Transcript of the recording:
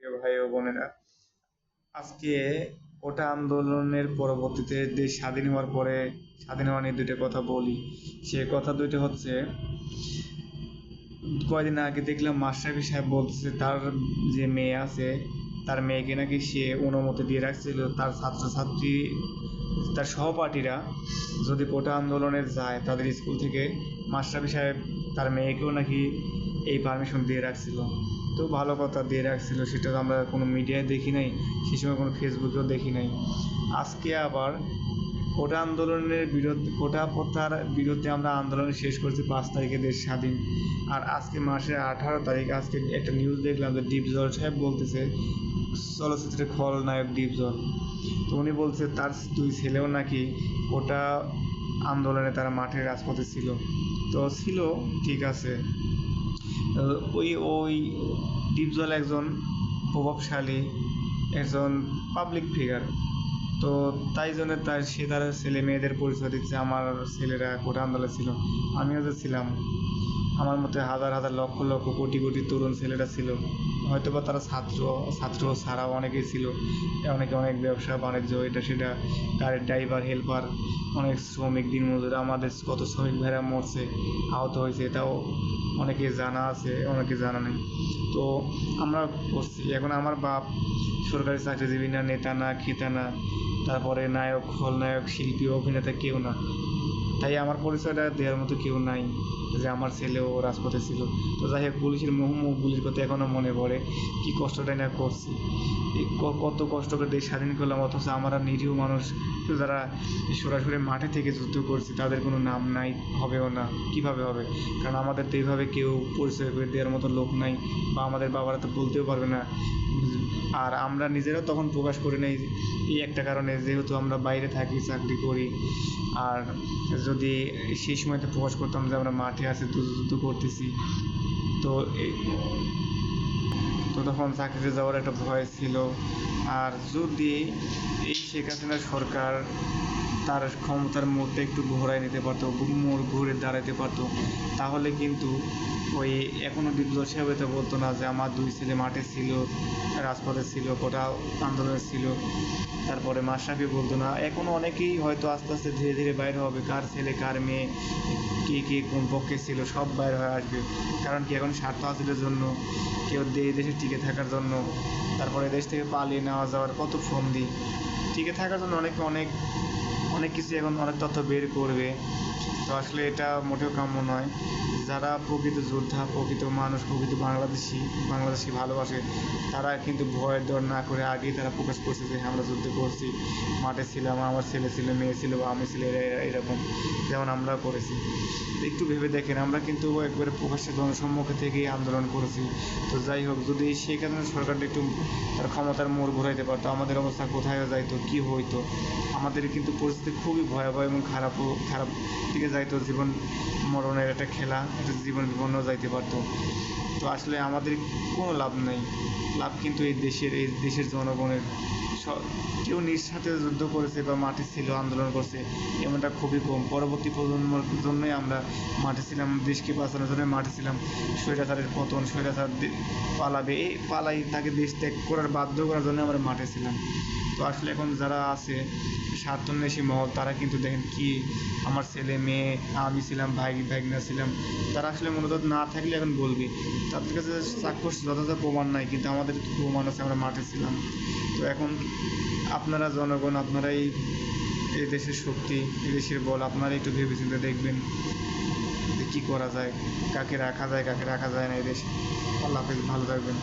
প্রিয় ভাই ও বোনেরা, আজকে ওটা আন্দোলনের পরবর্তীতে দেশ স্বাধীন হওয়ার পরে স্বাধীন হওয়া নিয়ে দুইটা কথা বলি। সে কথা দুইটা হচ্ছে, কয়দিন আগে দেখলাম মাস্টারফি সাহেব বলতেছে তার যে মেয়ে আছে, তার মেয়েকে নাকি সে অনুমতি দিয়ে রাখছিল, তার ছাত্রছাত্রী, তার সহপাঠীরা যদি কোটা আন্দোলনে যায় তাদের স্কুল থেকে মাস্টারফি সাহেব তার মেয়েকেও নাকি এই পারমিশন দিয়ে রাখছিল। তো ভালো কথা দিয়ে রাখছিল, সেটা আমরা কোনো মিডিয়ায় দেখি নাই, সে সময় কোনো ফেসবুকেও দেখি নাই। আজকে আবার কোটা আন্দোলনের বিরুদ্ধে কোটা প্রথার বিরুদ্ধে আমরা আন্দোলন শেষ করছি পাঁচ তারিখে দেশ স্বাধীন। আর আজকে মাসের আঠারো তারিখ, আজকে একটা নিউজ দেখলাম যে ডিপজল সাহেব বলতেছে চলচ্চিত্রের খলনায়ক ডিপজল। তো উনি বলছে, তার দুই ছেলেও নাকি কোটা আন্দোলনে তারা মাঠে রাজপথে ছিল। তো ছিল, ঠিক আছে। ওই ওই ডিপজল একজন প্রভাবশালী, একজন পাবলিক ফিগার তো তাই জন্য তার, সে তার ছেলে মেয়েদের পরিচয় দিচ্ছে। আমার ছেলেরা কোটা আন্দোলনে ছিল। আমিও যে ছিলাম। আমার মতে হাজার হাজার লক্ষ লক্ষ কোটি কোটি তরুণ ছেলেরা ছিল। হয়তো বা তারা ছাত্র ছাত্র ছাড়াও অনেকেই ছিল। অনেকে অনেক ব্যবসা, বাণিজ্য, এটা সেটা, গাড়ির ড্রাইভার হেল্পার অনেক শ্রমিক, দিনমজুর, আমাদের কত শ্রমিক ভাইরা মরছে, আহত হয়েছে, এটাও অনেকে জানা আছে, অনেকে জানা নেই। তো আমরা করছি, এখন আমার বাপ সরকারি চাকরিজীবী না, নেতা না, খেতা না, তারপরে নায়ক, খলনায়ক, শিল্পী, অভিনেতা কেউ না। তাই আমার পরিচয়টা দেওয়ার মতো কেউ নাই যে আমার ছেলেও রাজপথে ছিল। তো যাই হোক, পুলিশের মুখ মুখগুলির কথা এখনও মনে পড়ে কী কষ্টটাই না করছি। কত কষ্ট করে দেশ স্বাধীন করলাম, অথচ আমরা নিরীহ মানুষ যারা সরাসরি মাঠে থেকে যুদ্ধ করছি, তাদের কোনো নাম নাই, হবেও না, কীভাবে হবে? কারণ আমাদের তো এইভাবে কেউ পরিচয় করে দেওয়ার মতো লোক নাই, বা আমাদের বাবারা তো বলতেও পারবে না আর আমরা নিজেরাও তখন প্রকাশ করি নাই এই একটা কারণে যেহেতু আমরা বাইরে থাকি, চাকরি করি, আর যদি সেই সময়তে প্রকাশ করতাম যে আমরা মাঠে আছি যুদ্ধ করতেছি, তো তো তখন চাকরিতে যাওয়ার একটা ভয় ছিল। আর যদি এই শেখ হাসিনার সরকার তার ক্ষমতার মোড়টা একটু ঘোরায় নিতে পারতো, মোড় ঘুরে দাঁড়াতে পারতো। তাহলে কিন্তু ওই এখনও বিপ্লব সাহেব এটা বলতো না যে আমার দুই ছেলে মাঠে ছিল, রাজপথে ছিল, কোটা আন্দোলনে ছিল। তারপরে মাশরাফি বলতো না এখনও অনেকেই হয়তো আস্তে আস্তে ধীরে ধীরে বাইরে হবে, কার ছেলে, কার মেয়ে, কে কে, কোন পক্ষে ছিল, সব বাইরে হয়ে আসবে। কারণ কি এখন স্বার্থ হাসিলের জন্য, কেউ দেশে টিকে থাকার জন্য। তারপরে দেশ থেকে পালিয়ে নেওয়া যাওয়ার কত ফন্দি টিকে থাকার জন্য অনেকে, অনেক অনেক কিছু এখন অনেক তথ্য বের করবে। তো আসলে এটা মোটেও কাম্য নয়। যারা প্রকৃত যোদ্ধা, প্রকৃত মানুষ, প্রকৃত বাংলাদেশি বাংলাদেশি ভালোবাসে, তারা কিন্তু ভয়ের দর না করে আগেই তারা প্রকাশ করছে যে, আমরা যুদ্ধ করছি, মাঠে ছিলাম, আমার ছেলে ছিল, মেয়ে ছিল বা আমি ছিল, এরা, এরা- এরকম। যেমন আমরা করেছি। একটু ভেবে দেখেন, আমরা কিন্তু একবারে প্রকাশ্যে জনসম্মুখে থেকেই আন্দোলন করেছি। তো যাই হোক, যদি সেই কারণে সরকারটা একটু তার ক্ষমতার মোড় ঘুরাইতে পারতো, আমাদের অবস্থা কোথায় যাইতো, কী হইতো, আমাদের কিন্তু পরিস্থিতি খুবই ভয়াবহ এবং খারাপও, খারাপ দিকে যাইতো, জীবন মরণের একটা খেলা, একটা জীবন বিপন্ন যাইতে পারতো। তো আসলে আমাদের কোনো লাভ নেই। লাভ কিন্তু এই দেশের এই দেশের জনগণের কেউ নিঃস্বার্থে যুদ্ধ করেছে বা মাঠে ছিল, আন্দোলন করছে, এমনটা খুবই কম। পরবর্তী প্রজন্মের জন্যই আমরা মাঠে ছিলাম, দেশকে বাঁচানোর জন্য মাঠে ছিলাম। স্বৈরাচারের পতন, স্বৈরাচার পালাবে, এই পালাই তাকে দেশ ত্যাগ করার, বাধ্য করার জন্য আমরা মাঠে ছিলাম। তো আসলে এখন যারা আছে, স্বার্থন্বেষী মহল, তারা কিন্তু দেখেন কি, আমার ছেলে, মেয়ে, আমি ছিলাম, ভাই ভাগনা ছিলাম। তারা আসলে মূলত না থাকলে এখন বলবে। তাদের কাছে চাক্ষুষ যথাযথ প্রমাণ নাই, কিন্তু আমাদের প্রমাণ আছে, আমরা মাঠে ছিলাম। তো এখন আপনারা জনগণ, আপনারাই এই দেশের শক্তি এই দেশের বল আপনারা একটু ভেবেচিন্তে দেখবেন যে কী করা যায়, কাকে রাখা যায়, কাকে রাখা যায় না এই দেশে। আল্লাহ হাফেজ, ভালো থাকবেন।